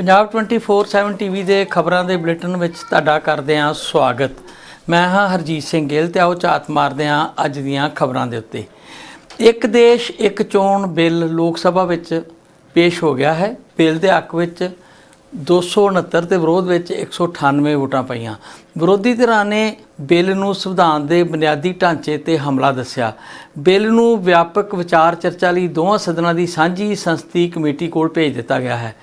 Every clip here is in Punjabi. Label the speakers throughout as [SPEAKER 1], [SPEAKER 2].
[SPEAKER 1] ਪੰਜਾਬ 24/7 ਟੀਵੀ ਦੇ ਖਬਰਾਂ ਦੇ ਬੁਲੇਟਿਨ ਵਿੱਚ ਤੁਹਾਡਾ ਕਰਦੇ ਹਾਂ ਸਵਾਗਤ। ਮੈਂ ਹਾਂ ਹਰਜੀਤ ਸਿੰਘ ਗਿੱਲ ਤੇ ਆਓ ਝਾਤ ਮਾਰਦੇ ਹਾਂ ਅੱਜ ਦੀਆਂ ਖਬਰਾਂ ਦੇ ਉੱਤੇ। ਇੱਕ ਦੇਸ਼, ਇੱਕ ਚੋਣ ਬਿੱਲ ਲੋਕ ਸਭਾ ਵਿੱਚ ਪੇਸ਼ ਹੋ ਗਿਆ ਹੈ। ਬਿੱਲ ਦੇ ਹੱਕ ਵਿੱਚ 269 ਤੇ ਵਿਰੋਧ ਵਿੱਚ 198 ਵੋਟਾਂ ਪਈਆਂ। ਵਿਰੋਧੀ ਧਿਰਾਂ ਨੇ ਬਿੱਲ ਨੂੰ ਸੰਵਿਧਾਨ ਦੇ ਬੁਨਿਆਦੀ ਢਾਂਚੇ ਤੇ ਹਮਲਾ ਦੱਸਿਆ। ਬਿੱਲ ਨੂੰ ਵਿਆਪਕ ਵਿਚਾਰ ਚਰਚਾ ਲਈ ਦੋਵਾਂ ਸਦਨਾਂ ਦੀ ਸਾਂਝੀ ਸੰਸਦੀ ਕਮੇਟੀ ਕੋਲ ਭੇਜ ਦਿੱਤਾ ਗਿਆ ਹੈ।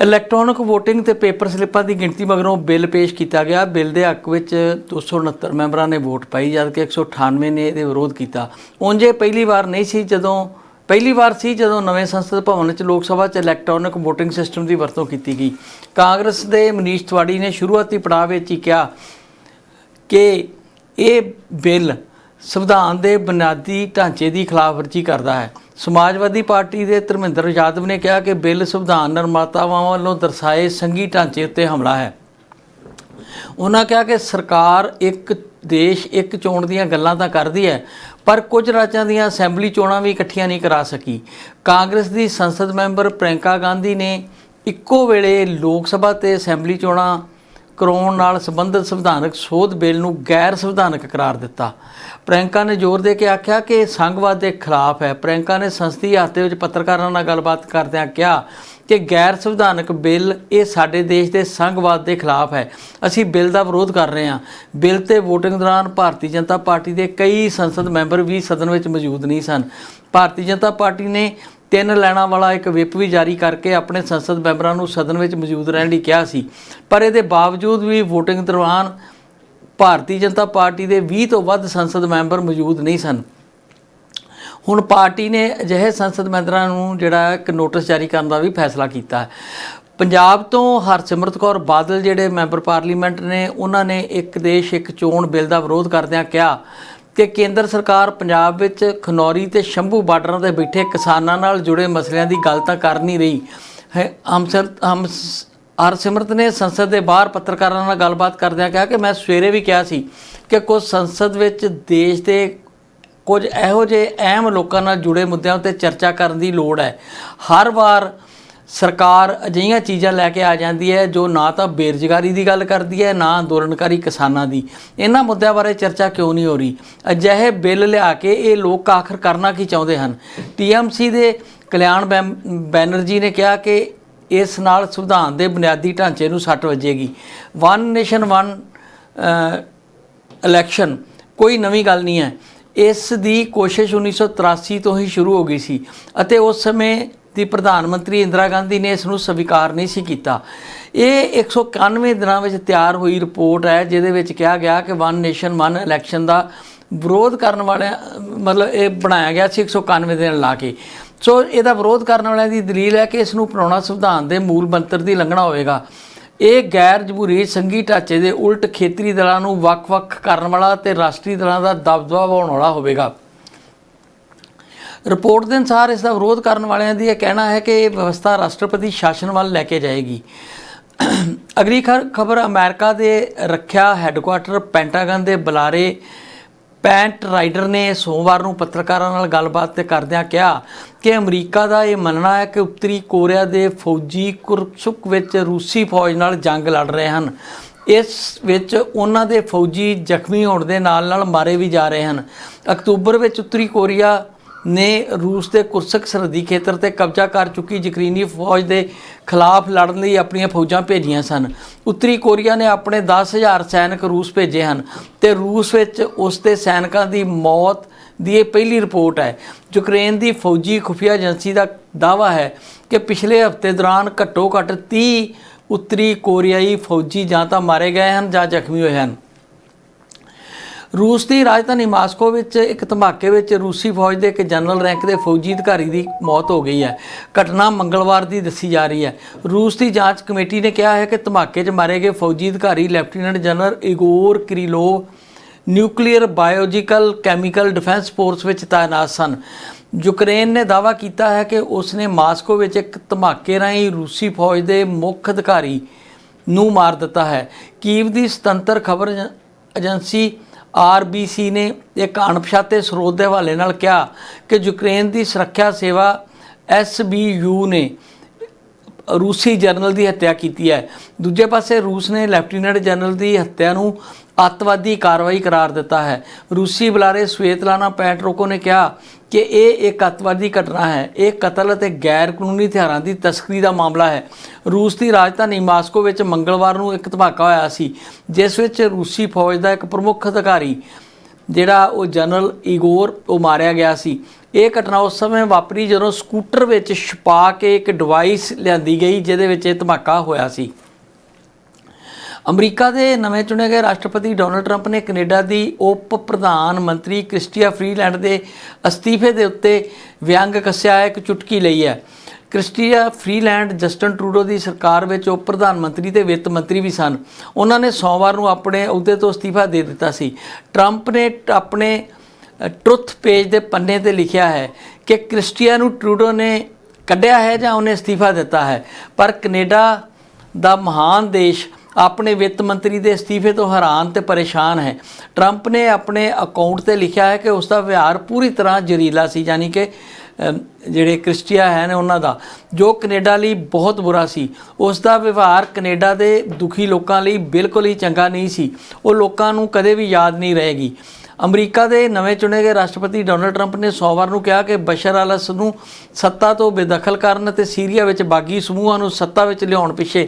[SPEAKER 1] ਇਲੈਕਟ੍ਰੋਨਿਕ ਵੋਟਿੰਗ ਤੇ ਪੇਪਰ ਸਲਿੱਪਾਂ ਦੀ ਗਿਣਤੀ ਮਗਰੋਂ ਬਿੱਲ ਪੇਸ਼ ਕੀਤਾ ਗਿਆ। ਬਿੱਲ ਦੇ ਹੱਕ ਵਿੱਚ 269 ਮੈਂਬਰਾਂ ਨੇ ਵੋਟ ਪਾਈ ਜਦਕਿ 198 ਨੇ ਇਹਦੇ ਵਿਰੋਧ ਕੀਤਾ। ਉਂਝੇ ਪਹਿਲੀ ਵਾਰ ਨਹੀਂ ਸੀ ਜਦੋਂ, ਪਹਿਲੀ ਵਾਰ ਸੀ ਜਦੋਂ ਨਵੇਂ ਸੰਸਦ ਭਵਨ ਵਿੱਚ ਲੋਕ ਸਭਾ 'ਚ ਇਲੈਕਟ੍ਰੋਨਿਕ VOTING ਸਿਸਟਮ ਦੀ ਵਰਤੋਂ ਕੀਤੀ ਗਈ। ਕਾਂਗਰਸ ਦੇ ਮਨੀਸ਼ ਤਿਵਾੜੀ ਨੇ ਸ਼ੁਰੂਆਤੀ ਪੜਾਅ ਵਿੱਚ ਹੀ ਕਿਹਾ ਕਿ ਇਹ ਬਿੱਲ ਸੰਵਿਧਾਨ ਦੇ ਬੁਨਿਆਦੀ ਢਾਂਚੇ ਦੀ ਖਿਲਾਫਵਰਜੀ ਕਰਦਾ ਹੈ। ਸਮਾਜਵਾਦੀ ਪਾਰਟੀ ਦੇ ਧਰਮਿੰਦਰ ਯਾਦਵ ਨੇ ਕਿਹਾ ਕਿ ਬਿੱਲ ਸੰਵਿਧਾਨ ਨਿਰਮਾਤਾਵਾਂ ਵੱਲੋਂ ਦਰਸਾਏ ਸੰਘੀ ਢਾਂਚੇ ਉੱਤੇ ਹਮਲਾ ਹੈ। ਉਹਨਾਂ ਕਿਹਾ ਕਿ ਸਰਕਾਰ ਇੱਕ ਦੇਸ਼ ਇੱਕ ਚੋਣ ਦੀਆਂ ਗੱਲਾਂ ਤਾਂ ਕਰਦੀ ਹੈ, ਪਰ ਕੁਝ ਰਾਜਾਂ ਦੀਆਂ ਅਸੈਂਬਲੀ ਚੋਣਾਂ ਵੀ ਇਕੱਠੀਆਂ ਨਹੀਂ ਕਰਾ ਸਕੀ। ਕਾਂਗਰਸ ਦੀ ਸੰਸਦ ਮੈਂਬਰ ਪ੍ਰਿਯੰਕਾ ਗਾਂਧੀ ਨੇ ਇੱਕੋ ਵੇਲੇ ਲੋਕ ਸਭਾ ਤੇ ਅਸੈਂਬਲੀ ਚੋਣਾਂ ਕਰਾਉਣ ਨਾਲ ਸੰਬੰਧਿਤ ਸੰਵਿਧਾਨਕ ਸੋਧ ਬਿੱਲ ਨੂੰ ਗੈਰ ਸੰਵਿਧਾਨਕ ਕਰਾਰ ਦਿੱਤਾ। ਪ੍ਰਿਯੰਕਾ ਨੇ ਜ਼ੋਰ ਦੇ ਕੇ ਆਖਿਆ ਕਿ ਸੰਘਵਾਦ ਦੇ ਖਿਲਾਫ ਹੈ। ਪ੍ਰਿਯੰਕਾ ਨੇ ਸੰਸਦੀ ਹਾਤੇ ਵਿੱਚ ਪੱਤਰਕਾਰਾਂ ਨਾਲ ਗੱਲਬਾਤ ਕਰਦਿਆਂ ਕਿਹਾ ਕਿ ਗੈਰ ਸੰਵਿਧਾਨਕ ਬਿੱਲ ਇਹ ਸਾਡੇ ਦੇਸ਼ ਦੇ ਸੰਘਵਾਦ ਦੇ ਖਿਲਾਫ ਹੈ। ਅਸੀਂ ਬਿੱਲ ਦਾ ਵਿਰੋਧ ਕਰ ਰਹੇ ਹਾਂ। ਬਿੱਲ ਤੇ VOTING ਦੌਰਾਨ ਭਾਰਤੀ ਜਨਤਾ ਪਾਰਟੀ ਦੇ ਕਈ ਸੰਸਦ ਮੈਂਬਰ ਵੀ ਸਦਨ ਵਿੱਚ ਮੌਜੂਦ ਨਹੀਂ ਸਨ। ਭਾਰਤੀ ਜਨਤਾ ਪਾਰਟੀ ਨੇ ਤਿੰਨ ਲੈਣਾ ਵਾਲਾ ਇੱਕ ਵਿਪ ਵੀ ਜਾਰੀ ਕਰਕੇ ਆਪਣੇ ਸੰਸਦ ਮੈਂਬਰਾਂ ਨੂੰ ਸਦਨ ਵਿੱਚ ਮੌਜੂਦ ਰਹਿਣ ਲਈ ਕਿਹਾ ਸੀ। ਪਰ ਇਹਦੇ ਬਾਵਜੂਦ ਵੀ VOTING ਦੌਰਾਨ ਭਾਰਤੀ ਜਨਤਾ ਪਾਰਟੀ ਦੇ 20 ਤੋਂ ਵੱਧ ਸੰਸਦ ਮੈਂਬਰ ਮੌਜੂਦ ਨਹੀਂ ਸਨ। ਹੁਣ ਪਾਰਟੀ ਨੇ ਅਜਿਹੇ ਸੰਸਦ ਮੈਂਬਰਾਂ ਨੂੰ ਜਿਹੜਾ ਇੱਕ ਨੋਟਿਸ ਜਾਰੀ ਕਰਨ ਦਾ ਵੀ ਫੈਸਲਾ ਕੀਤਾ ਹੈ। ਪੰਜਾਬ ਤੋਂ ਹਰਸਿਮਰਤ ਕੌਰ ਬਾਦਲ ਜਿਹੜੇ ਮੈਂਬਰ ਪਾਰਲੀਮੈਂਟ ਨੇ, ਉਹਨਾਂ ਨੇ ਇੱਕ ਦੇਸ਼, ਇੱਕ ਚੋਣ ਬਿੱਲ ਦਾ ਵਿਰੋਧ ਕਰਦਿਆਂ ਕਿਹਾ ਕਿ ਕੇਂਦਰ ਸਰਕਾਰ ਪੰਜਾਬ ਵਿੱਚ ਖਨੌਰੀ ਤੇ ਸ਼ੰਭੂ ਬਾਰਡਰਾਂ ਤੇ ਬੈਠੇ ਕਿਸਾਨਾਂ ਨਾਲ ਜੁੜੇ ਮਸਲਿਆਂ ਦੀ ਗੱਲ ਤਾਂ ਕਰ ਨਹੀਂ ਰਹੀ। ਹੈ ਹਮ ਸਰ ਹਮ ਹਰਸਿਮਰਤ ਨੇ ਸੰਸਦ ਦੇ ਬਾਹਰ ਪੱਤਰਕਾਰਾਂ ਨਾਲ ਗੱਲਬਾਤ ਕਰਦਿਆਂ ਕਿਹਾ ਕਿ ਮੈਂ ਸਵੇਰੇ ਵੀ ਕਿਹਾ ਸੀ ਕਿ ਕੁਝ ਸੰਸਦ ਵਿੱਚ ਦੇਸ਼ ਦੇ ਕੁਝ ਇਹੋ ਜਿਹੇ ਅਹਿਮ ਲੋਕਾਂ ਨਾਲ ਜੁੜੇ ਮੁੱਦਿਆਂ ਉੱਤੇ ਚਰਚਾ ਕਰਨ ਦੀ ਲੋੜ ਹੈ। ਹਰ ਵਾਰ ਸਰਕਾਰ ਅਜਿਹੀਆਂ ਚੀਜ਼ਾਂ ਲੈ ਕੇ ਆ ਜਾਂਦੀ ਹੈ ਜੋ ਨਾ ਤਾਂ ਬੇਰੁਜ਼ਗਾਰੀ ਦੀ ਗੱਲ ਕਰਦੀ ਹੈ, ਨਾ ਅੰਦੋਲਨਕਾਰੀ ਕਿਸਾਨਾਂ ਦੀ। ਇਹਨਾਂ ਮੁੱਦਿਆਂ ਬਾਰੇ ਚਰਚਾ ਕਿਉਂ ਨਹੀਂ ਹੋ ਰਹੀ? ਅਜਿਹੇ ਬਿੱਲ ਲਿਆ ਕੇ ਇਹ ਲੋਕ ਆਖਰ ਕਰਨਾ ਕੀ ਚਾਹੁੰਦੇ ਹਨ? ਟੀਐਮਸੀ ਦੇ ਕਲਿਆਣ ਬੈਮ- ਬੈਨਰਜੀ ਨੇ ਕਿਹਾ ਕਿ ਇਸ ਨਾਲ ਸੰਵਿਧਾਨ ਦੇ ਬੁਨਿਆਦੀ ਢਾਂਚੇ ਨੂੰ ਸੱਟ ਵੱਜੇਗੀ। ਵਨ ਨੇਸ਼ਨ ਵਨ ਇਲੈਕਸ਼ਨ ਕੋਈ ਨਵੀਂ ਗੱਲ ਨਹੀਂ ਹੈ। ਇਸ ਦੀ ਕੋਸ਼ਿਸ਼ 1983 ਤੋਂ ਹੀ ਸ਼ੁਰੂ ਹੋ ਗਈ ਸੀ ਅਤੇ ਉਸ ਸਮੇਂ ਦੀ ਪ੍ਰਧਾਨ ਮੰਤਰੀ ਇੰਦਰਾ ਗਾਂਧੀ ਨੇ ਇਸ ਨੂੰ ਸਵੀਕਾਰ ਨਹੀਂ ਸੀ ਕੀਤਾ। ਇਹ 191 ਦਿਨਾਂ ਵਿੱਚ ਤਿਆਰ ਹੋਈ ਰਿਪੋਰਟ ਹੈ, ਜਿਹਦੇ ਵਿੱਚ ਕਿਹਾ ਗਿਆ ਕਿ ਵਨ ਨੇਸ਼ਨ ਵਨ ਇਲੈਕਸ਼ਨ ਦਾ ਵਿਰੋਧ ਕਰਨ ਵਾਲਿਆਂ, ਮਤਲਬ ਇਹ ਬਣਾਇਆ ਗਿਆ ਸੀ 191 ਦਿਨ ਲਾ ਕੇ। ਸੋ ਇਹਦਾ ਵਿਰੋਧ ਕਰਨ ਵਾਲਿਆਂ ਦੀ ਦਲੀਲ ਹੈ ਕਿ ਇਸ ਨੂੰ ਅਪਣਾਉਣਾ ਸੰਵਿਧਾਨ ਦੇ ਮੂਲ ਮੰਤਰ ਦੀ ਲੰਘਣਾ ਹੋਵੇਗਾ। ਇਹ ਗੈਰ ਜਮਹੂਰੀ ਸੰਘੀ ਢਾਂਚੇ ਦੇ ਉਲਟ ਖੇਤਰੀ ਦਲਾਂ ਨੂੰ ਵੱਖ-ਵੱਖ ਕਰਨ ਵਾਲਾ ਤੇ ਰਾਸ਼ਟਰੀ ਦਲਾਂ ਦਾ ਦਬਦਬਾ ਬਣਾਉਣ ਵਾਲਾ ਹੋਵੇਗਾ। ਰਿਪੋਰਟ ਦੇ ਅਨੁਸਾਰ ਇਸ ਦਾ ਵਿਰੋਧ ਕਰਨ ਵਾਲਿਆਂ ਦੀ ਇਹ ਕਹਿਣਾ ਹੈ ਕਿ ਇਹ ਵਿਵਸਥਾ ਰਾਸ਼ਟਰਪਤੀ ਸ਼ਾਸਨ ਵੱਲ ਲੈ ਕੇ ਜਾਏਗੀ। ਅਗਲੀ ਖਬਰ ਅਮਰੀਕਾ ਦੇ ਰੱਖਿਆ ਹੈੱਡਕੁਆਟਰ ਪੈਂਟਾਗਨ ਦੇ ਬੁਲਾਰੇ ਪੈਂਟ ਰਾਈਡਰ ਨੇ ਸੋਮਵਾਰ ਨੂੰ ਪੱਤਰਕਾਰਾਂ ਨਾਲ ਗੱਲਬਾਤ ਤੇ ਕਰਦਿਆਂ ਕਿਹਾ ਕਿ ਅਮਰੀਕਾ ਦਾ ਇਹ ਮੰਨਣਾ ਹੈ ਕਿ ਉੱਤਰੀ ਕੋਰੀਆ ਦੇ ਫੌਜੀ ਕੁਰਸੁਕ ਵਿੱਚ ਰੂਸੀ ਫੌਜ ਨਾਲ ਜੰਗ ਲੜ ਰਹੇ ਹਨ। ਇਸ ਵਿੱਚ ਉਹਨਾਂ ਦੇ ਫੌਜੀ ਜ਼ਖਮੀ ਹੋਣ ਦੇ ਨਾਲ ਨਾਲ ਮਾਰੇ ਵੀ ਜਾ ਰਹੇ ਹਨ। ਅਕਤੂਬਰ ਵਿੱਚ ਉੱਤਰੀ ਕੋਰੀਆ ਨੇ ਰੂਸ ਦੇ ਕੁਰਸਕ ਸਰਹੱਦੀ ਖੇਤਰ ਤੇ ਕਬਜ਼ਾ ਕਰ ਚੁੱਕੀ ਯਕਰੀਨੀ ਫੌਜ ਦੇ ਖਿਲਾਫ ਲੜਨ ਲਈ ਆਪਣੀਆਂ ਫੌਜਾਂ ਭੇਜੀਆਂ ਸਨ। ਉੱਤਰੀ ਕੋਰੀਆ ਨੇ ਆਪਣੇ 10000 ਸੈਨਿਕ ਰੂਸ ਭੇਜੇ ਹਨ ਤੇ ਰੂਸ ਵਿੱਚ ਉਸ ਦੇ ਸੈਨਿਕਾਂ ਦੀ ਮੌਤ ਦੀ ਇਹ ਪਹਿਲੀ ਰਿਪੋਰਟ ਹੈ। ਯੂਕਰੇਨ ਦੀ ਫੌਜੀ ਖੁਫੀਆ ਏਜੰਸੀ ਦਾ ਦਾਵਾ ਹੈ ਕਿ ਪਿਛਲੇ ਹਫ਼ਤੇ ਦੌਰਾਨ ਘੱਟੋ ਘੱਟ 30 ਉੱਤਰੀ ਕੋਰੀਆਈ ਫੌਜੀ ਜਾਂ ਤਾਂ ਮਾਰੇ ਗਏ ਹਨ ਜਾਂ ਜ਼ਖਮੀ ਹੋਏ ਹਨ। ਰੂਸ ਦੀ ਰਾਜਧਾਨੀ ਮਾਸਕੋ ਵਿੱਚ ਇੱਕ ਧਮਾਕੇ ਵਿੱਚ ਰੂਸੀ ਫੌਜ ਦੇ ਇੱਕ ਜਨਰਲ ਰੈਂਕ ਦੇ ਫੌਜੀ ਅਧਿਕਾਰੀ ਦੀ ਮੌਤ ਹੋ ਗਈ ਹੈ। ਘਟਨਾ ਮੰਗਲਵਾਰ ਦੀ ਦੱਸੀ ਜਾ ਰਹੀ ਹੈ। ਰੂਸ ਦੀ ਜਾਂਚ ਕਮੇਟੀ ਨੇ ਕਿਹਾ ਹੈ ਕਿ ਧਮਾਕੇ 'ਚ ਮਾਰੇ ਗਏ ਫੌਜੀ ਅਧਿਕਾਰੀ lieutenant general Igor Kirillov nuclear biological chemical defence force ਵਿੱਚ ਤਾਇਨਾਤ ਸਨ। ਯੂਕਰੇਨ ਨੇ ਦਾਅਵਾ ਕੀਤਾ ਹੈ ਕਿ ਉਸ ਨੇ ਮਾਸਕੋ ਵਿੱਚ ਇੱਕ ਧਮਾਕੇ ਰਾਹੀਂ ਰੂਸੀ ਫੌਜ ਦੇ ਮੁੱਖ ਅਧਿਕਾਰੀ ਨੂੰ ਮਾਰ ਦਿੱਤਾ ਹੈ। ਕੀਵ ਦੀ ਸੁਤੰਤਰ ਖਬਰ ਏਜੰਸੀ ਆਰਬੀਸੀ ਨੇ ਇੱਕ ਅਣਪਛਾਤੇ ਸਰੋਤ ਦੇ ਹਵਾਲੇ ਨਾਲ ਕਿਹਾ ਕਿ ਯੂਕਰੇਨ ਦੀ ਸੁਰੱਖਿਆ ਸੇਵਾ ਐਸਬੀਯੂ ਨੇ ਰੂਸੀ ਜਨਰਲ ਦੀ ਹੱਤਿਆ ਕੀਤੀ ਹੈ। ਦੂਜੇ ਪਾਸੇ ਰੂਸ ਨੇ ਲੈਫਟੀਨੈਂਟ ਜਨਰਲ ਦੀ ਹੱਤਿਆ ਨੂੰ ਅੱਤਵਾਦੀ ਕਾਰਵਾਈ ਕਰਾਰ ਦਿੱਤਾ ਹੈ। ਰੂਸੀ ਬੁਲਾਰੇ ਸਵੇਤਲਾਨਾ ਪੈਟਰੋਕੋ ਨੇ ਕਿਹਾ ਕਿ ਇਹ ਇੱਕ ਅੱਤਵਾਦੀ ਘਟਨਾ ਹੈ। ਇਹ ਕਤਲ ਅਤੇ ਗੈਰ ਕਾਨੂੰਨੀ ਹਥਿਆਰਾਂ ਦੀ ਤਸਕਰੀ ਦਾ ਮਾਮਲਾ ਹੈ। ਰੂਸ ਦੀ ਰਾਜਧਾਨੀ ਮਾਸਕੋ ਵਿੱਚ ਮੰਗਲਵਾਰ ਨੂੰ ਇੱਕ ਧਮਾਕਾ ਹੋਇਆ ਸੀ, ਜਿਸ ਵਿੱਚ ਰੂਸੀ ਫੌਜ ਦਾ ਇੱਕ ਪ੍ਰਮੁੱਖ ਅਧਿਕਾਰੀ, ਜਿਹੜਾ ਉਹ ਜਨਰਲ ਇਗੋਰ ਉਹ ਮਾਰਿਆ ਗਿਆ ਸੀ। ਇਹ ਘਟਨਾ ਉਸ ਸਮੇਂ ਵਾਪਰੀ ਜਦੋਂ ਸਕੂਟਰ ਵਿੱਚ ਛਪਾ ਕੇ ਇੱਕ ਡਿਵਾਈਸ ਲਿਆਂਦੀ ਗਈ, ਜਿਹਦੇ ਵਿੱਚ ਇਹ ਧਮਾਕਾ ਹੋਇਆ ਸੀ। ਅਮਰੀਕਾ ਦੇ ਨਵੇਂ ਚੁਣੇ ਗਏ ਰਾਸ਼ਟਰਪਤੀ ਡੋਨਲਡ ਟਰੰਪ ਨੇ ਕੈਨੇਡਾ ਦੀ ਉਪ ਪ੍ਰਧਾਨ ਮੰਤਰੀ ਕ੍ਰਿਸਟੀਆ ਫਰੀਲੈਂਡ ਦੇ ਅਸਤੀਫੇ ਦੇ ਉੱਤੇ ਵਿਅੰਗ ਕੱਸਿਆ, ਇੱਕ ਚੁਟਕੀ ਲਈ ਹੈ। ਕ੍ਰਿਸਟੀਆ ਫਰੀਲੈਂਡ ਜਸਟਨ ਟਰੂਡੋ ਦੀ ਸਰਕਾਰ ਵਿੱਚ ਉਪ ਪ੍ਰਧਾਨ ਮੰਤਰੀ ਤੇ ਵਿੱਤ ਮੰਤਰੀ ਵੀ ਸਨ। ਉਹਨਾਂ ਨੇ ਸੋਮਵਾਰ ਨੂੰ ਆਪਣੇ ਅਹੁਦੇ ਤੋਂ ਅਸਤੀਫਾ ਦੇ ਦਿੱਤਾ ਸੀ। ਟਰੰਪ ਨੇ ਟ- ਆਪਣੇ ਟਰੁੱਥ ਪੇਜ ਦੇ ਪੰਨੇ ਤੇ ਲਿਖਿਆ ਹੈ ਕਿ ਕ੍ਰਿਸਟੀਆ ਨੂੰ ਟਰੂਡੋ ਨੇ ਕੱਢਿਆ ਹੈ ਜਾਂ ਉਹਨੇ ਅਸਤੀਫਾ ਦਿੱਤਾ ਹੈ। ਪਰ ਕੈਨੇਡਾ ਦਾ ਮਹਾਨ ਦੇਸ਼ ਆਪਣੇ ਵਿੱਤ ਮੰਤਰੀ ਦੇ ਅਸਤੀਫੇ ਤੋਂ ਹੈਰਾਨ ਤੇ ਪਰੇਸ਼ਾਨ ਹੈ। ਟਰੰਪ ਨੇ ਆਪਣੇ ਅਕਾਊਂਟ ਤੇ ਲਿਖਿਆ ਹੈ ਕਿ ਉਸ ਦਾ ਵਿਹਾਰ ਪੂਰੀ ਤਰ੍ਹਾਂ ਜ਼ਰੀਲਾ ਸੀ, ਯਾਨੀ ਕਿ ਜਿਹੜੇ ਕ੍ਰਿਸਟੀਆ ਹੈ ਨੇ ਉਹਨਾਂ ਦਾ, ਜੋ ਕੈਨੇਡਾ ਲਈ ਬਹੁਤ ਬੁਰਾ ਸੀ। ਉਸ ਦਾ ਵਿਵਹਾਰ ਕੈਨੇਡਾ ਦੇ ਦੁਖੀ ਲੋਕਾਂ ਲਈ ਬਿਲਕੁਲ ਹੀ ਚੰਗਾ ਨਹੀਂ ਸੀ। ਉਹ ਲੋਕਾਂ ਨੂੰ ਕਦੇ ਵੀ ਯਾਦ ਨਹੀਂ ਰਹੇਗੀ। ਅਮਰੀਕਾ ਦੇ ਨਵੇਂ ਚੁਣੇ ਗਏ ਰਾਸ਼ਟਰਪਤੀ ਡੋਨਲਡ ਟਰੰਪ ਨੇ ਸੋਮਵਾਰ ਨੂੰ ਕਿਹਾ ਕਿ ਬਸ਼ਰ ਅਲ ਨੂੰ ਸੱਤਾ ਤੋਂ ਬੇਦਖਲ ਕਰਨ ਅਤੇ ਸੀਰੀਆ ਵਿੱਚ ਬਾਗੀ ਸਮੂਹਾਂ ਨੂੰ ਸੱਤਾ ਵਿੱਚ ਲਿਆਉਣ ਪਿੱਛੇ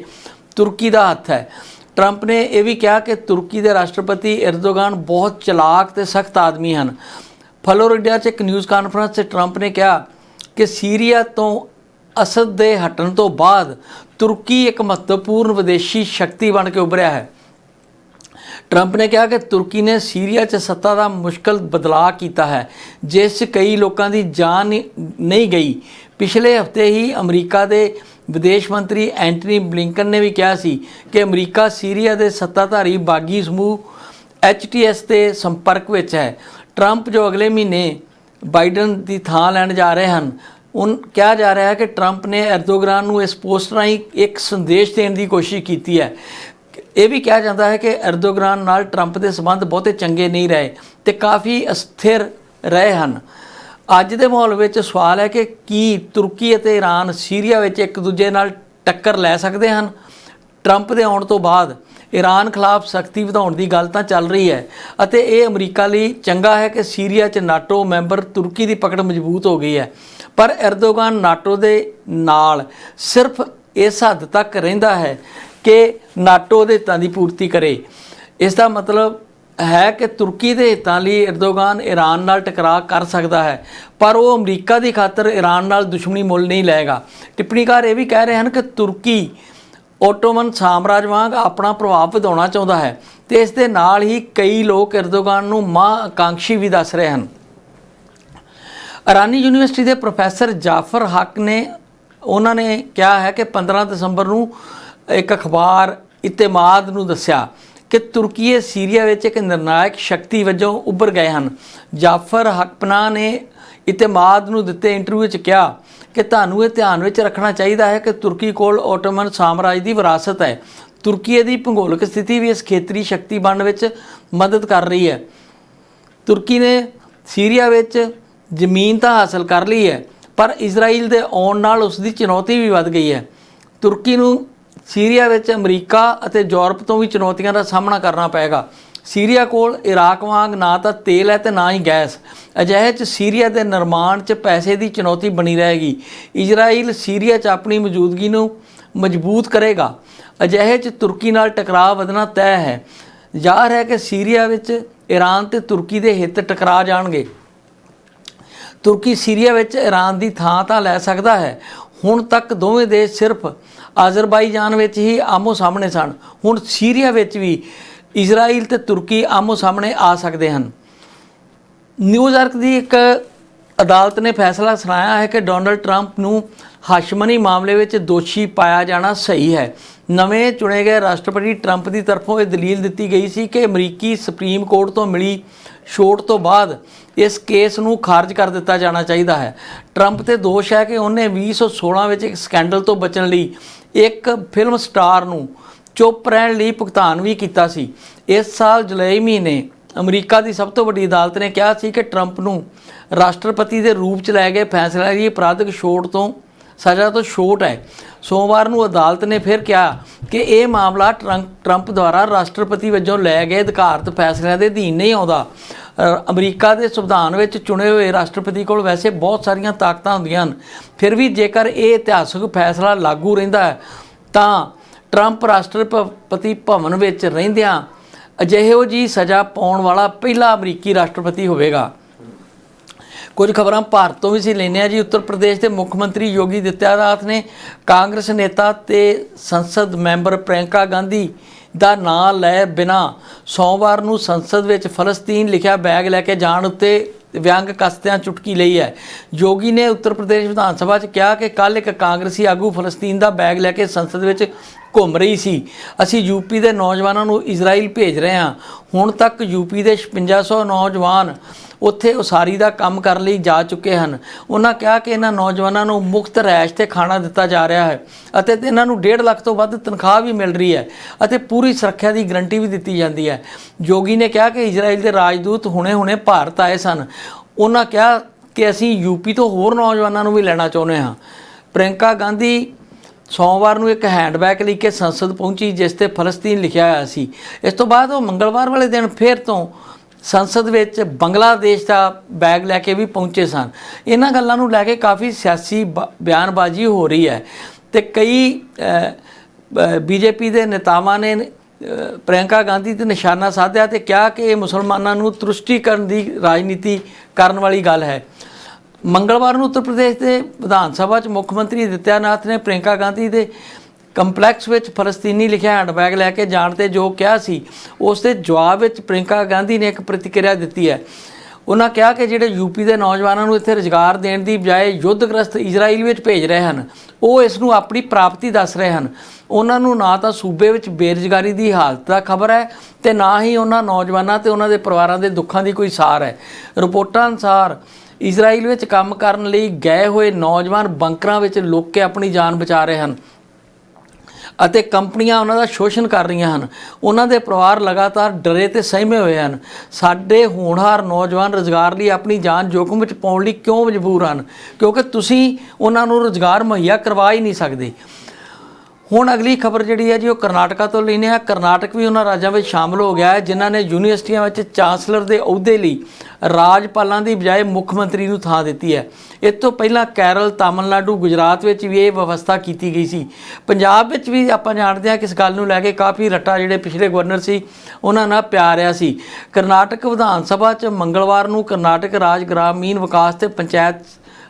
[SPEAKER 1] ਤੁਰਕੀ ਦਾ ਹੱਥ ਹੈ। ਟਰੰਪ ਨੇ ਇਹ ਵੀ ਕਿਹਾ ਕਿ ਤੁਰਕੀ ਦੇ ਰਾਸ਼ਟਰਪਤੀ ਇਰਦੋਗਾਨ ਬਹੁਤ ਚਲਾਕ ਤੇ ਸਖਤ ਆਦਮੀ ਹਨ। ਫਲੋਰੀਡਾ 'ਚ ਇੱਕ ਨਿਊਜ਼ ਕਾਨਫਰੰਸ 'ਚ ਟਰੰਪ ਨੇ ਕਿਹਾ ਕਿ ਸੀਰੀਆ ਤੋਂ ਅਸਦ ਦੇ ਹਟਣ ਤੋਂ ਬਾਅਦ ਤੁਰਕੀ ਇੱਕ ਮਹੱਤਵਪੂਰਨ ਵਿਦੇਸ਼ੀ ਸ਼ਕਤੀ ਬਣ ਕੇ ਉੱਭਰਿਆ ਹੈ। ਟਰੰਪ ਨੇ ਕਿਹਾ ਕਿ ਤੁਰਕੀ ਨੇ ਸੀਰੀਆ 'ਚ ਸੱਤਾ ਦਾ ਮੁਸ਼ਕਲ ਬਦਲਾਅ ਕੀਤਾ ਹੈ, ਜਿਸ 'ਚ ਕਈ ਲੋਕਾਂ ਦੀ ਜਾਨ ਨਹੀਂ ਗਈ। ਪਿਛਲੇ ਹਫ਼ਤੇ ਹੀ ਅਮਰੀਕਾ ਦੇ ਵਿਦੇਸ਼ ਮੰਤਰੀ ਐਂਟਨੀ ਬਲਿੰਕਨ ਨੇ ਵੀ ਕਿਹਾ ਸੀ ਕਿ ਅਮਰੀਕਾ ਸੀਰੀਆ ਦੇ ਸੱਤਾਧਾਰੀ ਬਾਗੀ ਸਮੂਹ ਐਚਟੀਐਸ ਦੇ ਸੰਪਰਕ ਵਿੱਚ ਹੈ। ਟਰੰਪ ਜੋ ਅਗਲੇ ਮਹੀਨੇ ਬਾਈਡਨ ਦੀ ਥਾਂ ਲੈਣ ਜਾ ਰਹੇ ਹਨ, ਉਨ ਕਿਹਾ ਜਾ ਰਿਹਾ ਹੈ ਕਿ ਟਰੰਪ ਨੇ ਐਰਦੋਗਨ ਨੂੰ ਇਸ ਪੋਸਟ ਰਾਹੀਂ ਇੱਕ ਸੰਦੇਸ਼ ਦੇਣ ਦੀ ਕੋਸ਼ਿਸ਼ ਕੀਤੀ ਹੈ। ਇਹ ਵੀ ਕਿਹਾ ਜਾਂਦਾ ਹੈ ਕਿ ਐਰਦੋਗਨ ਨਾਲ ਟਰੰਪ ਦੇ ਸਬੰਧ ਬਹੁਤੇ ਚੰਗੇ ਨਹੀਂ ਰਹੇ ਤੇ ਕਾਫੀ ਅਸਥਿਰ ਰਹੇ ਹਨ। ਅੱਜ ਦੇ ਮਾਹੌਲ ਵਿੱਚ ਸਵਾਲ ਹੈ ਕਿ ਕੀ ਤੁਰਕੀ ਅਤੇ ਈਰਾਨ ਸੀਰੀਆ ਵਿੱਚ ਇੱਕ ਦੂਜੇ ਨਾਲ ਟੱਕਰ ਲੈ ਸਕਦੇ ਹਨ? ਟਰੰਪ ਦੇ ਆਉਣ ਤੋਂ ਬਾਅਦ ਈਰਾਨ ਖਿਲਾਫ ਸਖਤੀ ਵਧਾਉਣ ਦੀ ਗੱਲ ਤਾਂ ਚੱਲ ਰਹੀ ਹੈ ਅਤੇ ਇਹ ਅਮਰੀਕਾ ਲਈ ਚੰਗਾ ਹੈ ਕਿ ਸੀਰੀਆ 'ਚ ਨਾਟੋ ਮੈਂਬਰ ਤੁਰਕੀ ਦੀ ਪਕੜ ਮਜ਼ਬੂਤ ਹੋ ਗਈ ਹੈ। ਪਰ ਐਰਦੋਗਨ ਨਾਟੋ ਦੇ ਨਾਲ ਸਿਰਫ ਇਸ ਹੱਦ ਤੱਕ ਰਹਿੰਦਾ ਹੈ ਕਿ ਨਾਟੋ ਦੇ ਹਿੱਤਾਂ ਦੀ ਪੂਰਤੀ ਕਰੇ। ਇਸ ਦਾ ਮਤਲਬ ਹੈ ਕਿ ਤੁਰਕੀ ਦੇ ਹਿੱਤਾਂ ਲਈ ਐਰਦੋਗਨ ਈਰਾਨ ਨਾਲ ਟਕਰਾਅ ਕਰ ਸਕਦਾ ਹੈ, ਪਰ ਉਹ ਅਮਰੀਕਾ ਦੀ ਖਾਤਰ ਈਰਾਨ ਨਾਲ ਦੁਸ਼ਮਣੀ ਮੁੱਲ ਨਹੀਂ ਲਏਗਾ। ਟਿੱਪਣੀਕਾਰ ਇਹ ਵੀ ਕਹਿ ਰਹੇ ਹਨ ਕਿ ਤੁਰਕੀ ਓਟੋਮਨ ਸਾਮਰਾਜ ਵਾਂਗ ਆਪਣਾ ਪ੍ਰਭਾਵ ਵਧਾਉਣਾ ਚਾਹੁੰਦਾ ਹੈ ਤੇ ਇਸ ਦੇ ਨਾਲ ਹੀ ਕਈ ਲੋਕ ਐਰਦੋਗਨ ਨੂੰ ਮਾਂ ਆਕਾਂక్షੀ ਵੀ ਦੱਸ ਰਹੇ ਹਨ। ਇਰਾਨੀ ਯੂਨੀਵਰਸਿਟੀ ਦੇ ਪ੍ਰੋਫੈਸਰ ਜਾਫਰ ਹਕ ਨੇ, ਉਹਨਾਂ ਨੇ ਕਿਹਾ ਹੈ ਕਿ 15 ਦਸੰਬਰ ਨੂੰ ਇੱਕ ਅਖਬਾਰ ਇਤਮਾਦ ਨੂੰ ਦੱਸਿਆ ਕਿ ਤੁਰਕੀਏ ਸੀਰੀਆ ਵਿੱਚ ਇੱਕ ਨਿਰਣਾਇਕ ਸ਼ਕਤੀ ਵਜੋਂ ਉੱਭਰ ਗਏ ਹਨ। ਜਾਫਰ ਹਕਪਨਾ ਨੇ ਇਤਮਾਦ ਨੂੰ ਦਿੱਤੇ ਇੰਟਰਵਿਊ ਵਿੱਚ ਕਿਹਾ ਕਿ ਤੁਹਾਨੂੰ ਇਹ ਧਿਆਨ ਵਿੱਚ ਰੱਖਣਾ ਚਾਹੀਦਾ ਹੈ ਕਿ ਤੁਰਕੀ ਕੋਲ ਓਟੋਮਨ ਸਾਮਰਾਜ ਦੀ ਵਿਰਾਸਤ ਹੈ। ਤੁਰਕੀ ਦੀ ਭੂਗੋਲਿਕ ਸਥਿਤੀ ਵੀ ਇਸ ਖੇਤਰੀ ਸ਼ਕਤੀ ਬਣਨ ਵਿੱਚ ਮਦਦ ਕਰ ਰਹੀ ਹੈ। ਤੁਰਕੀ ਨੇ ਸੀਰੀਆ ਵਿੱਚ ਜ਼ਮੀਨ ਤਾਂ ਹਾਸਲ ਕਰ ਲਈ ਹੈ, ਪਰ ਇਜ਼ਰਾਈਲ ਦੇ ਆਉਣ ਨਾਲ ਉਸ ਦੀ ਚੁਣੌਤੀ ਵੀ ਵੱਧ ਗਈ ਹੈ। ਤੁਰਕੀ ਨੂੰ ਸੀਰੀਆ ਵਿੱਚ ਅਮਰੀਕਾ ਅਤੇ ਯੂਰਪ ਤੋਂ ਵੀ ਚੁਣੌਤੀਆਂ ਦਾ ਸਾਹਮਣਾ ਕਰਨਾ ਪਏਗਾ। ਸੀਰੀਆ ਕੋਲ ਇਰਾਕ ਵਾਂਗ ਨਾ ਤਾਂ ਤੇਲ ਹੈ ਤੇ ਨਾ ਹੀ ਗੈਸ। ਅਜਿਹੇ ਚ ਸੀਰੀਆ ਦੇ ਨਿਰਮਾਣ ਚ ਪੈਸੇ ਦੀ ਚੁਣੌਤੀ ਬਣੀ ਰਹੇਗੀ। ਇਜ਼ਰਾਈਲ ਸੀਰੀਆ ਚ ਆਪਣੀ ਮੌਜੂਦਗੀ ਨੂੰ ਮਜ਼ਬੂਤ ਕਰੇਗਾ। ਅਜਿਹੇ ਚ ਤੁਰਕੀ ਨਾਲ ਟਕਰਾਅ ਵਧਣਾ ਤੈਅ ਹੈ। ਜ਼ਾਹਰ ਹੈ ਕਿ ਸੀਰੀਆ ਵਿੱਚ ਈਰਾਨ ਤੇ ਤੁਰਕੀ ਦੇ ਹਿੱਤ ਟਕਰਾ ਜਾਣਗੇ। ਤੁਰਕੀ ਸੀਰੀਆ ਵਿੱਚ ਈਰਾਨ ਦੀ ਥਾਂ ਤਾਂ ਲੈ ਸਕਦਾ ਹੈ। ਹੁਣ ਤੱਕ ਦੋਵੇਂ ਦੇਸ਼ ਸਿਰਫ ਆਜ਼ਰਬਾਈਜਾਨ ਵਿੱਚ ਹੀ ਆਮੋ ਸਾਹਮਣੇ ਸਨ। ਹੁਣ ਸੀਰੀਆ ਵਿੱਚ ਵੀ ਇਜ਼ਰਾਈਲ ਤੇ ਤੁਰਕੀ ਆਮੋ ਸਾਹਮਣੇ ਆ ਸਕਦੇ ਹਨ। ਨਿਊਯਾਰਕ ਦੀ ਇੱਕ ਅਦਾਲਤ ਨੇ ਫੈਸਲਾ ਸੁਣਾਇਆ ਹੈ ਕਿ ਡੋਨਲਡ ਟਰੰਪ ਨੂੰ ਹਾਸ਼ਮਨੀ ਮਾਮਲੇ ਵਿੱਚ ਦੋਸ਼ੀ ਪਾਇਆ ਜਾਣਾ ਸਹੀ ਹੈ। ਨਵੇਂ ਚੁਣੇ ਗਏ ਰਾਸ਼ਟਰਪਤੀ ਟਰੰਪ ਦੀ ਤਰਫੋਂ ਇਹ ਦਲੀਲ ਦਿੱਤੀ ਗਈ ਸੀ ਕਿ ਅਮਰੀਕੀ ਸੁਪਰੀਮ ਕੋਰਟ ਤੋਂ ਮਿਲੀ ਛੋਟ ਤੋਂ ਬਾਅਦ ਇਸ ਕੇਸ ਨੂੰ ਖਾਰਜ ਕਰ ਦਿੱਤਾ ਜਾਣਾ ਚਾਹੀਦਾ ਹੈ। ਟਰੰਪ ਤੇ ਦੋਸ਼ ਹੈ ਕਿ ਉਹਨੇ 2016 ਵਿੱਚ ਇੱਕ ਸਕੈਂਡਲ ਤੋਂ ਬਚਣ ਲਈ ਇੱਕ ਫਿਲਮ ਸਟਾਰ ਨੂੰ ਚੁੱਪ ਰਹਿਣ ਲਈ ਭੁਗਤਾਨ ਵੀ ਕੀਤਾ ਸੀ। ਇਸ ਸਾਲ ਜੁਲਾਈ ਮਹੀਨੇ ਅਮਰੀਕਾ ਦੀ ਸਭ ਤੋਂ ਵੱਡੀ ਅਦਾਲਤ ਨੇ ਕਿਹਾ ਸੀ ਕਿ ਟਰੰਪ ਨੂੰ ਰਾਸ਼ਟਰਪਤੀ ਦੇ ਰੂਪ ਚ ਲਏ ਗਏ ਫੈਸਲੇ ਦੀ ਅਪਰਾਧਿਕ ਛੋਟ ਤੋਂ ਸਜ਼ਾ ਤੋਂ ਛੋਟ ਹੈ। ਸੋਮਵਾਰ ਨੂੰ ਅਦਾਲਤ ਨੇ ਫਿਰ ਕਿਹਾ ਕਿ ਇਹ ਮਾਮਲਾ ਟਰੰਪ ਟਰੰਪ ਦੁਆਰਾ ਰਾਸ਼ਟਰਪਤੀ ਵਜੋਂ ਲੈ ਗਏ ਅਧਿਕਾਰਤ ਫੈਸਲਿਆਂ ਦੇ ਅਧੀਨ ਨਹੀਂ ਆਉਂਦਾ। ਅਮਰੀਕਾ ਦੇ ਸੰਵਿਧਾਨ ਵਿੱਚ ਚੁਣੇ ਹੋਏ ਰਾਸ਼ਟਰਪਤੀ ਕੋਲ ਵੈਸੇ ਬਹੁਤ ਸਾਰੀਆਂ ਤਾਕਤਾਂ ਹੁੰਦੀਆਂ ਹਨ। ਫਿਰ ਵੀ ਜੇਕਰ ਇਹ ਇਤਿਹਾਸਕ ਫੈਸਲਾ ਲਾਗੂ ਰਹਿੰਦਾ ਹੈ, ਤਾਂ ਟਰੰਪ ਰਾਸ਼ਟਰਪਤੀ ਭਵਨ ਵਿੱਚ ਰਹਿੰਦਿਆਂ ਅਜਿਹੋ ਜੀ ਸਜ਼ਾ ਪਾਉਣ ਵਾਲਾ ਪਹਿਲਾ ਅਮਰੀਕੀ ਰਾਸ਼ਟਰਪਤੀ ਹੋਵੇਗਾ। ਕੁਝ ਖਬਰਾਂ ਭਾਰਤ ਤੋਂ ਵੀ ਸੀ ਲੈਂਦੇ ਹਾਂ ਜੀ। ਉੱਤਰ ਪ੍ਰਦੇਸ਼ ਦੇ ਮੁੱਖ ਮੰਤਰੀ ਯੋਗੀ ਦਿੱਤਿਆਨਾਥ ਨੇ ਕਾਂਗਰਸ ਨੇਤਾ ਤੇ ਸੰਸਦ ਮੈਂਬਰ ਪ੍ਰਿਯੰਕਾ ਗਾਂਧੀ ਦਾ ਨਾਂ ਲੈ ਬਿਨਾ ਸੋਮਵਾਰ ਨੂੰ ਸੰਸਦ ਵਿੱਚ ਫਲਸਤੀਨ ਲਿਖਿਆ ਬੈਗ ਲੈ ਕੇ ਜਾਣ ਉੱਤੇ ਵਿਅੰਗ ਕਸਤਿਆਂ ਚੁਟਕੀ ਲਈ ਹੈ। ਯੋਗੀ ਨੇ ਉੱਤਰ ਪ੍ਰਦੇਸ਼ ਵਿਧਾਨ ਸਭਾ 'ਚ ਕਿਹਾ ਕਿ ਕੱਲ ਇੱਕ ਕਾਂਗਰਸੀ ਆਗੂ ਫਲਸਤੀਨ ਦਾ ਬੈਗ ਲੈ ਕੇ ਸੰਸਦ ਵਿੱਚ ਘੁੰਮ ਰਹੀ ਸੀ। ਅਸੀਂ ਯੂਪੀ ਦੇ ਨੌਜਵਾਨਾਂ ਨੂੰ ਇਜ਼ਰਾਈਲ ਭੇਜ ਰਹੇ ਹਾਂ। ਹੁਣ ਤੱਕ ਯੂਪੀ ਦੇ 5600 ਨੌਜਵਾਨ ਉੱਥੇ ਉਸਾਰੀ ਦਾ ਕੰਮ ਕਰਨ ਲਈ ਜਾ ਚੁੱਕੇ ਹਨ। ਉਹਨਾਂ ਕਿਹਾ ਕਿ ਇਹਨਾਂ ਨੌਜਵਾਨਾਂ ਨੂੰ ਮੁਫਤ ਰੈਸ਼ ਤੇ ਖਾਣਾ ਦਿੱਤਾ ਜਾ ਰਿਹਾ ਹੈ ਅਤੇ ਇਹਨਾਂ ਨੂੰ 1.5 ਲੱਖ ਤੋਂ ਵੱਧ ਤਨਖਾਹ ਵੀ ਮਿਲ ਰਹੀ ਹੈ ਅਤੇ ਪੂਰੀ ਸੁਰੱਖਿਆ ਦੀ ਗਰੰਟੀ ਵੀ ਦਿੱਤੀ ਜਾਂਦੀ ਹੈ। ਜੋਗੀ ਨੇ ਕਿਹਾ ਕਿ ਇਜ਼ਰਾਈਲ ਦੇ ਰਾਜਦੂਤ ਹੁਣੇ-ਹੁਣੇ ਭਾਰਤ ਆਏ ਸਨ। ਉਹਨਾਂ ਕਿਹਾ ਕਿ ਅਸੀਂ ਯੂਪੀ ਤੋਂ ਹੋਰ ਨੌਜਵਾਨਾਂ ਨੂੰ ਵੀ ਲੈਣਾ ਚਾਹੁੰਦੇ ਹਾਂ। ਪ੍ਰਿੰਕਾ ਗਾਂਧੀ ਸੋਮਵਾਰ ਨੂੰ ਇੱਕ ਹੈਂਡਬੈਗ ਲੈ ਕੇ ਸੰਸਦ ਪਹੁੰਚੀ, ਜਿਸ ਤੇ ਫਲਸਤੀਨ ਲਿਖਿਆ ਹੋਇਆ ਸੀ। ਇਸ ਤੋਂ ਬਾਅਦ ਉਹ ਮੰਗਲਵਾਰ ਵਾਲੇ ਦਿਨ ਫੇਰ ਤੋਂ ਸੰਸਦ ਵਿੱਚ ਬੰਗਲਾਦੇਸ਼ ਦਾ ਬੈਗ ਲੈ ਕੇ ਵੀ ਪਹੁੰਚੇ ਸਨ। ਇਹਨਾਂ ਗੱਲਾਂ ਨੂੰ ਲੈ ਕੇ ਕਾਫੀ ਸਿਆਸੀ ਬ- ਬਿਆਨਬਾਜ਼ੀ ਹੋ ਰਹੀ ਹੈ ਤੇ ਕਈ ਬੀਜੇਪੀ ਦੇ ਨੇਤਾਵਾਂ ਨੇ ਅ, ਪ੍ਰਿਯੰਕਾ ਗਾਂਧੀ ਤੇ ਨਿਸ਼ਾਨਾ ਸਾਧਿਆ ਤੇ ਕਿਹਾ ਕਿ ਇਹ ਮੁਸਲਮਾਨਾਂ ਨੂੰ ਤੁਰਸ਼ਟੀਕਰਨ ਦੀ ਰਾਜਨੀਤੀ ਕਰਨ ਵਾਲੀ ਗੱਲ ਹੈ। ਮੰਗਲਵਾਰ ਨੂੰ ਉੱਤਰ ਪ੍ਰਦੇਸ਼ ਦੇ ਵਿਧਾਨ ਸਭਾ 'ਚ ਮੁੱਖ ਮੰਤਰੀ ਦਿੱਤਿਆਨਾਥ ਨੇ ਪ੍ਰਿਯੰਕਾ ਗਾਂਧੀ ਦੇ ਕੰਪਲੈਕਸ ਵਿੱਚ ਫਲਸਤੀਨੀ ਲਿਖਿਆ ਹੈਂਡਬੈਗ ਲੈ ਕੇ ਜਾਣ ਤੇ ਜੋ ਕਿਹਾ ਸੀ, ਉਸ ਦੇ ਜਵਾਬ ਵਿੱਚ ਪ੍ਰਿਯੰਕਾ ਗਾਂਧੀ ਨੇ ਇੱਕ ਪ੍ਰਤੀਕਿਰਿਆ ਦਿੱਤੀ ਹੈ। ਉਹਨਾਂ ਕਿਹਾ ਕਿ ਜਿਹੜੇ ਯੂਪੀ ਦੇ ਨੌਜਵਾਨਾਂ ਨੂੰ ਇੱਥੇ ਰੁਜ਼ਗਾਰ ਦੇਣ ਦੀ ਬਜਾਏ ਯੁੱਧਗ੍ਰਸਤ ਇਜ਼ਰਾਈਲ ਵਿੱਚ ਭੇਜ ਰਹੇ ਹਨ, ਉਹ ਇਸ ਨੂੰ ਆਪਣੀ ਪ੍ਰਾਪਤੀ ਦੱਸ ਰਹੇ ਹਨ। ਉਹਨਾਂ ਨੂੰ ਨਾ ਤਾਂ ਸੂਬੇ ਵਿੱਚ ਬੇਰੁਜ਼ਗਾਰੀ ਦੀ ਹਾਲਤ ਦਾ ਖਬਰ ਹੈ ਤੇ ਨਾ ਹੀ ਉਹਨਾਂ ਨੌਜਵਾਨਾਂ ਤੇ ਉਹਨਾਂ ਦੇ ਪਰਿਵਾਰਾਂ ਦੇ ਦੁੱਖਾਂ ਦੀ ਕੋਈ ਸਾਰ ਹੈ। ਰਿਪੋਰਟਾਂ ਅਨੁਸਾਰ ਇਜ਼ਰਾਈਲ ਵਿੱਚ ਕੰਮ ਕਰਨ ਲਈ ਗਏ ਹੋਏ ਨੌਜਵਾਨ ਬੰਕਰਾਂ ਵਿੱਚ ਲੁੱਕ ਕੇ ਆਪਣੀ ਜਾਨ ਬਚਾ ਰਹੇ ਹਨ। ਅਤੇ ਕੰਪਨੀਆਂ ਉਹਨਾਂ ਦਾ ਸ਼ੋਸ਼ਣ ਕਰ ਰਹੀਆਂ ਹਨ। ਉਹਨਾਂ ਦੇ ਪਰਿਵਾਰ ਲਗਾਤਾਰ ਡਰੇ ਤੇ ਸਹਿਮੇ ਹੋਏ ਹਨ। ਸਾਡੇ ਹੋਣਹਾਰ ਨੌਜਵਾਨ ਰੋਜ਼ਗਾਰ ਲਈ ਆਪਣੀ ਜਾਨ ਜੋਖਮ ਵਿੱਚ ਪਾਉਣ ਲਈ ਕਿਉਂ ਮਜਬੂਰ ਹਨ? ਕਿਉਂਕਿ ਤੁਸੀਂ ਉਹਨਾਂ ਨੂੰ ਰੋਜ਼ਗਾਰ ਮੁਹੱਈਆ ਕਰਵਾ ਹੀ ਨਹੀਂ ਸਕਦੇ। ਹੁਣ ਅਗਲੀ ਖਬਰ ਜਿਹੜੀ ਹੈ ਜੀ, ਉਹ ਕਰਨਾਟਕਾ ਤੋਂ ਲੈਨੇ ਆ ਕਰਨਾਟਕ ਵੀ ਉਹਨਾਂ ਰਾਜਾਂ ਵਿੱਚ ਸ਼ਾਮਲ ਹੋ ਗਿਆ ਹੈ, ਜਿਨ੍ਹਾਂ ਨੇ ਯੂਨੀਵਰਸਿਟੀਆਂ ਵਿੱਚ ਚਾਂਸਲਰ ਦੇ ਅਹੁਦੇ ਲਈ ਰਾਜਪਾਲਾਂ ਦੀ ਬਜਾਏ ਮੁੱਖ ਮੰਤਰੀ ਨੂੰ ਥਾਂ ਦਿੱਤੀ ਹੈ। ਇਸ ਤੋਂ ਪਹਿਲਾਂ ਕੇਰਲ, ਤਾਮਿਲਨਾਡੂ, ਗੁਜਰਾਤ ਵਿੱਚ ਵੀ ਇਹ ਵਿਵਸਥਾ ਕੀਤੀ ਗਈ ਸੀ। ਪੰਜਾਬ ਵਿੱਚ ਵੀ ਆਪਾਂ ਜਾਣਦੇ ਹਾਂ ਕਿ ਇਸ ਗੱਲ ਨੂੰ ਲੈ ਕੇ ਕਾਫੀ ਰੱਟਾ ਜਿਹੜੇ ਪਿਛਲੇ ਗਵਰਨਰ ਸੀ, ਉਹਨਾਂ ਨਾਲ ਪਿਆ ਰਿਹਾ ਸੀ। ਕਰਨਾਟਕ ਵਿਧਾਨ ਸਭਾ 'ਚ ਮੰਗਲਵਾਰ ਨੂੰ ਕਰਨਾਟਕ ਰਾਜ ਗ੍ਰਾਮੀਣ ਵਿਕਾਸ ਤੇ ਪੰਚਾਇਤ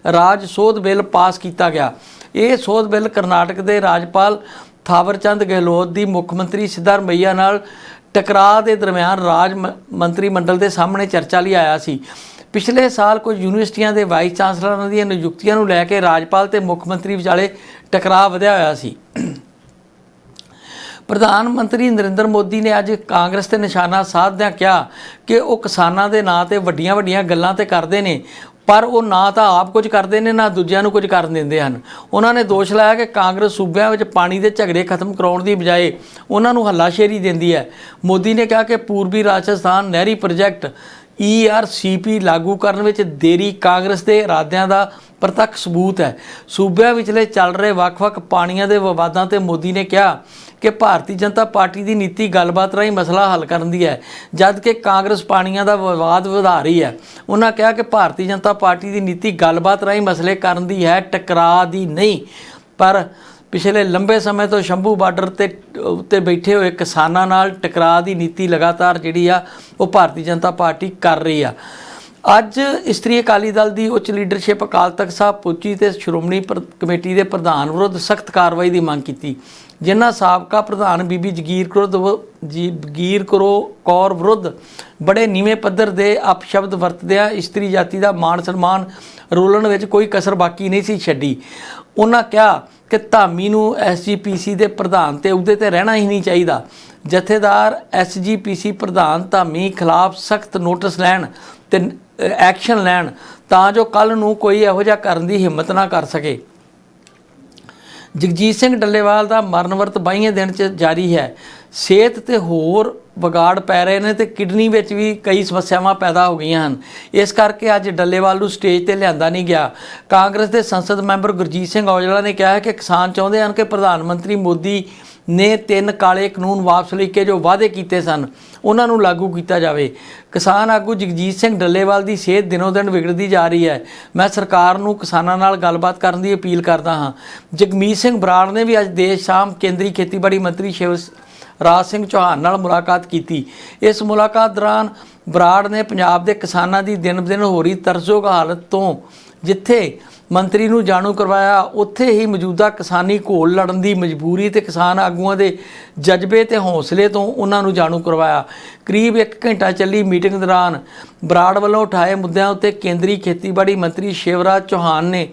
[SPEAKER 1] ਰਾਜ ਸੋਧ ਬਿੱਲ ਪਾਸ ਕੀਤਾ ਗਿਆ। ਇਹ ਸੋਧ ਬਿੱਲ ਕਰਨਾਟਕ ਦੇ ਰਾਜਪਾਲ ਥਾਵਰਚੰਦ ਗਹਿਲੋਤ ਦੀ ਮੁੱਖ ਮੰਤਰੀ ਸਿੱਧਾਰਮਈਆ ਨਾਲ ਟਕਰਾਅ ਦੇ ਦਰਮਿਆਨ ਰਾਜ ਮੰਤਰੀ ਮੰਡਲ ਦੇ ਸਾਹਮਣੇ ਚਰਚਾ ਲਈ ਆਇਆ ਸੀ। ਪਿਛਲੇ ਸਾਲ ਕੁਝ ਯੂਨੀਵਰਸਿਟੀਆਂ ਦੇ ਵਾਈਸ ਚਾਂਸਲਰਾਂ ਦੀਆਂ ਨਿਯੁਕਤੀਆਂ ਨੂੰ ਲੈ ਕੇ ਰਾਜਪਾਲ ਤੇ ਮੁੱਖ ਮੰਤਰੀ ਵਿਚਾਲੇ ਟਕਰਾਅ ਵਧਿਆ ਹੋਇਆ ਸੀ। ਪ੍ਰਧਾਨ ਮੰਤਰੀ ਨਰਿੰਦਰ ਮੋਦੀ ਨੇ ਅੱਜ ਕਾਂਗਰਸ ਤੇ ਨਿਸ਼ਾਨਾ ਸਾਧਦਿਆਂ ਕਿਹਾ ਕਿ ਉਹ ਕਿਸਾਨਾਂ ਦੇ ਨਾਂ ਤੇ ਵੱਡੀਆਂ ਵੱਡੀਆਂ ਗੱਲਾਂ ਤੇ ਕਰਦੇ ਨੇ। ਪਰ ਉਹ ਨਾ ਤਾਂ ਆਪ ਕੁਝ ਕਰਦੇ ਨੇ, ਨਾ ਦੂਜਿਆਂ ਨੂੰ ਕੁਝ ਕਰਨ ਦਿੰਦੇ ਹਨ। ਉਹਨਾਂ ਨੇ ਦੋਸ਼ ਲਾਇਆ ਕਿ ਕਾਂਗਰਸ ਸੂਬਿਆਂ ਵਿੱਚ ਪਾਣੀ ਦੇ ਝਗੜੇ ਖਤਮ ਕਰਾਉਣ ਦੀ ਬਜਾਏ ਉਹਨਾਂ ਨੂੰ ਹੱਲਾਸ਼ੇਰੀ ਦਿੰਦੀ ਹੈ। ਮੋਦੀ ਨੇ ਕਿਹਾ ਕਿ ਪੂਰਬੀ ਰਾਜਸਥਾਨ ਨਹਿਰੀ ਪ੍ਰੋਜੈਕਟ ਈਆਰਸੀਪੀ ਲਾਗੂ ਕਰਨ ਵਿੱਚ ਦੇਰੀ ਕਾਂਗਰਸ ਦੇ ਇਰਾਦਿਆਂ ਦਾ ਪ੍ਰਤੱਖ ਸਬੂਤ ਹੈ। ਸੂਬਿਆਂ ਵਿਚਲੇ ਚੱਲ ਰਹੇ ਵੱਖ-ਵੱਖ ਪਾਣੀਆਂ ਦੇ ਵਿਵਾਦਾਂ ਤੇ ਮੋਦੀ ਨੇ ਕਿਹਾ ਕਿ ਭਾਰਤੀ ਜਨਤਾ ਪਾਰਟੀ ਦੀ ਨੀਤੀ ਗੱਲਬਾਤ ਰਾਹੀਂ ਮਸਲਾ ਹੱਲ ਕਰਨ ਦੀ ਹੈ, ਜਦ ਕਿ ਕਾਂਗਰਸ ਪਾਣੀਆਂ ਦਾ ਵਿਵਾਦ ਵਧਾ ਰਹੀ ਹੈ। ਉਹਨਾਂ ਕਿਹਾ ਕਿ ਭਾਰਤੀ ਜਨਤਾ ਪਾਰਟੀ ਦੀ ਨੀਤੀ ਗੱਲਬਾਤ ਰਾਹੀਂ ਮਸਲੇ ਕਰਨ ਦੀ ਹੈ, ਟਕਰਾਅ ਦੀ ਨਹੀਂ। ਪਰ ਪਿਛਲੇ ਲੰਬੇ ਸਮੇਂ ਤੋਂ ਸ਼ੰਭੂ ਬਾਰਡਰ ਤੇ, ਉੱਤੇ ਬੈਠੇ ਹੋਏ ਕਿਸਾਨਾਂ ਨਾਲ ਟਕਰਾਅ ਦੀ ਨੀਤੀ ਲਗਾਤਾਰ ਜਿਹੜੀ ਆ, ਉਹ ਭਾਰਤੀ ਜਨਤਾ ਪਾਰਟੀ ਕਰ ਰਹੀ ਆ। ਅੱਜ ਇਸਤਰੀ ਅਕਾਲੀ ਦਲ ਦੀ ਉੱਚ ਲੀਡਰਸ਼ਿਪ ਅਕਾਲ ਤਖਤ ਸਾਹਿਬ ਪੁੱਜੀ ਤੇ ਸ਼੍ਰੋਮਣੀ ਪ੍ਰ- ਕਮੇਟੀ ਦੇ ਪ੍ਰਧਾਨ ਵਿਰੁੱਧ ਸਖਤ ਕਾਰਵਾਈ ਦੀ ਮੰਗ ਕੀਤੀ। ਜਿਨ੍ਹਾਂ ਸਾਬਕਾ ਪ੍ਰਧਾਨ ਬੀਬੀ ਜਗੀਰ ਕੌਰ ਜੀ, ਜਗੀਰ ਕਰੋ ਕੌਰ ਵਿਰੁੱਧ ਬੜੇ ਨੀਵੇਂ ਪੱਧਰ ਦੇ ਅਪਸ਼ਬਦ ਵਰਤਦਿਆਂ ਇਸਤਰੀ ਜਾਤੀ ਦਾ ਮਾਣ ਸਨਮਾਨ ਰੋਲਣ ਵਿੱਚ ਕੋਈ ਕਸਰ ਬਾਕੀ ਨਹੀਂ ਸੀ ਛੱਡੀ। ਉਹਨਾਂ ਕਿਹਾ ਕਿ ਧਾਮੀ ਨੂੰ ਐਸਜੀਪੀਸੀ ਦੇ ਪ੍ਰਧਾਨ ਤੇ ਅਹੁਦੇ ਤੇ ਰਹਿਣਾ ਹੀ ਨਹੀਂ ਚਾਹੀਦਾ। ਜਥੇਦਾਰ ਐਸਜੀਪੀਸੀ ਪ੍ਰਧਾਨ ਧਾਮੀ ਖਿਲਾਫ ਸਖਤ ਨੋਟਿਸ ਲੈਣ ਤੇ ਐਕਸ਼ਨ ਲੈਣ, ਤਾਂ ਜੋ ਕੱਲ ਨੂੰ ਕੋਈ ਇਹੋ ਜਿਹਾ ਕਰਨ ਦੀ ਹਿੰਮਤ ਨਾ ਕਰ ਸਕੇ। ਜਗਜੀਤ ਸਿੰਘ ਡੱਲੇਵਾਲ ਦਾ ਮਰਨ ਵਰਤ 22ਵੇਂ ਦਿਨ 'ਚ ਜਾਰੀ ਹੈ। ਸਿਹਤ ਤੇ ਹੋਰ ਵਿਗਾੜ ਪੈ ਰਹੇ ਨੇ ਤੇ ਕਿਡਨੀ ਵਿੱਚ ਵੀ ਕਈ ਸਮੱਸਿਆਵਾਂ ਪੈਦਾ ਹੋ ਗਈਆਂ ਹਨ। ਇਸ ਕਰਕੇ ਅੱਜ ਡੱਲੇਵਾਲ ਨੂੰ ਸਟੇਜ ਤੇ ਲਿਆਂਦਾ ਨਹੀਂ ਗਿਆ। ਕਾਂਗਰਸ ਦੇ ਸੰਸਦ ਮੈਂਬਰ ਗੁਰਜੀਤ ਸਿੰਘ ਔਜਲਾ ਨੇ ਕਿਹਾ ਹੈ ਕਿ ਕਿਸਾਨ ਚਾਹੁੰਦੇ ਹਨ ਕਿ ਪ੍ਰਧਾਨ ਮੰਤਰੀ ਮੋਦੀ ਨੇ ਤਿੰਨ ਕਾਲੇ ਕਾਨੂੰਨ ਵਾਪਸ ਲੈ ਕੇ ਜੋ ਵਾਅਦੇ ਕੀਤੇ ਸਨ, ਉਹਨਾਂ ਨੂੰ ਲਾਗੂ ਕੀਤਾ ਜਾਵੇ। ਕਿਸਾਨ ਆਗੂ ਜਗਜੀਤ ਸਿੰਘ ਡੱਲੇਵਾਲ ਦੀ ਸਿਹਤ ਦਿਨੋ ਦਿਨ ਵਿਗੜਦੀ ਜਾ ਰਹੀ ਹੈ। ਮੈਂ ਸਰਕਾਰ ਨੂੰ ਕਿਸਾਨਾਂ ਨਾਲ ਗੱਲਬਾਤ ਕਰਨ ਦੀ ਅਪੀਲ ਕਰਦਾ ਹਾਂ। ਜਗਮੀਤ ਸਿੰਘ ਬਰਾੜ ਨੇ ਵੀ ਅੱਜ ਦੇਸ਼ ਸ਼ਾਮ ਕੇਂਦਰੀ ਖੇਤੀਬਾੜੀ ਮੰਤਰੀ ਸ਼ਿਵ ਰਾਜ ਸਿੰਘ ਚੌਹਾਨ ਨਾਲ ਮੁਲਾਕਾਤ ਕੀਤੀ। ਇਸ ਮੁਲਾਕਾਤ ਦੌਰਾਨ ਬਰਾੜ ਨੇ ਪੰਜਾਬ ਦੇ ਕਿਸਾਨਾਂ ਦੀ ਦਿਨ ਦਿਨ ਹੋ ਰਹੀ ਤਰਸਯੋਗ ਹਾਲਤ ਤੋਂ ਜਿੱਥੇ ਮੰਤਰੀ ਨੂੰ ਜਾਣੂ ਕਰਵਾਇਆ, ਉੱਥੇ ਹੀ ਮੌਜੂਦਾ ਕਿਸਾਨੀ ਘੋਲ ਲੜਨ ਦੀ ਮਜਬੂਰੀ ਤੇ ਕਿਸਾਨ ਆਗੂਆਂ ਦੇ ਜਜ਼ਬੇ ਤੇ ਹੌਸਲੇ ਤੋਂ ਉਹਨਾਂ ਨੂੰ ਜਾਣੂ ਕਰਵਾਇਆ। ਕਰੀਬ 1 ਘੰਟਾ ਚੱਲੀ ਮੀਟਿੰਗ ਦੌਰਾਨ ਬਰਾੜ ਵੱਲੋਂ ਉਠਾਏ ਮੁੱਦਿਆਂ ਉੱਤੇ ਕੇਂਦਰੀ ਖੇਤੀਬਾੜੀ ਮੰਤਰੀ ਸ਼ਿਵਰਾਜ ਚੌਹਾਨ ਨੇ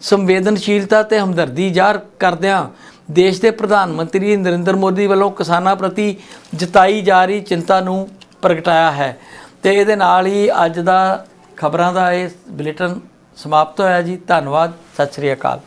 [SPEAKER 1] ਸੰਵੇਦਨਸ਼ੀਲਤਾ ਤੇ ਹਮਦਰਦੀ ਜ਼ਾਹਰ ਕਰਦਿਆਂ ਦੇਸ਼ ਦੇ ਪ੍ਰਧਾਨ ਮੰਤਰੀ ਨਰਿੰਦਰ ਮੋਦੀ ਵੱਲੋਂ ਕਿਸਾਨਾਂ ਪ੍ਰਤੀ ਜਤਾਈ ਜਾ ਰਹੀ ਚਿੰਤਾ ਨੂੰ ਪ੍ਰਗਟਾਇਆ ਹੈ। ਤੇ ਇਹਦੇ ਨਾਲ ਹੀ ਅੱਜ ਦਾ ਖਬਰਾਂ ਦਾ ਇਹ ਬੁਲੇਟਿਨ ਸਮਾਪਤ ਹੋਇਆ ਜੀ। ਧੰਨਵਾਦ। ਸਤਿ ਸ੍ਰੀ ਅਕਾਲ।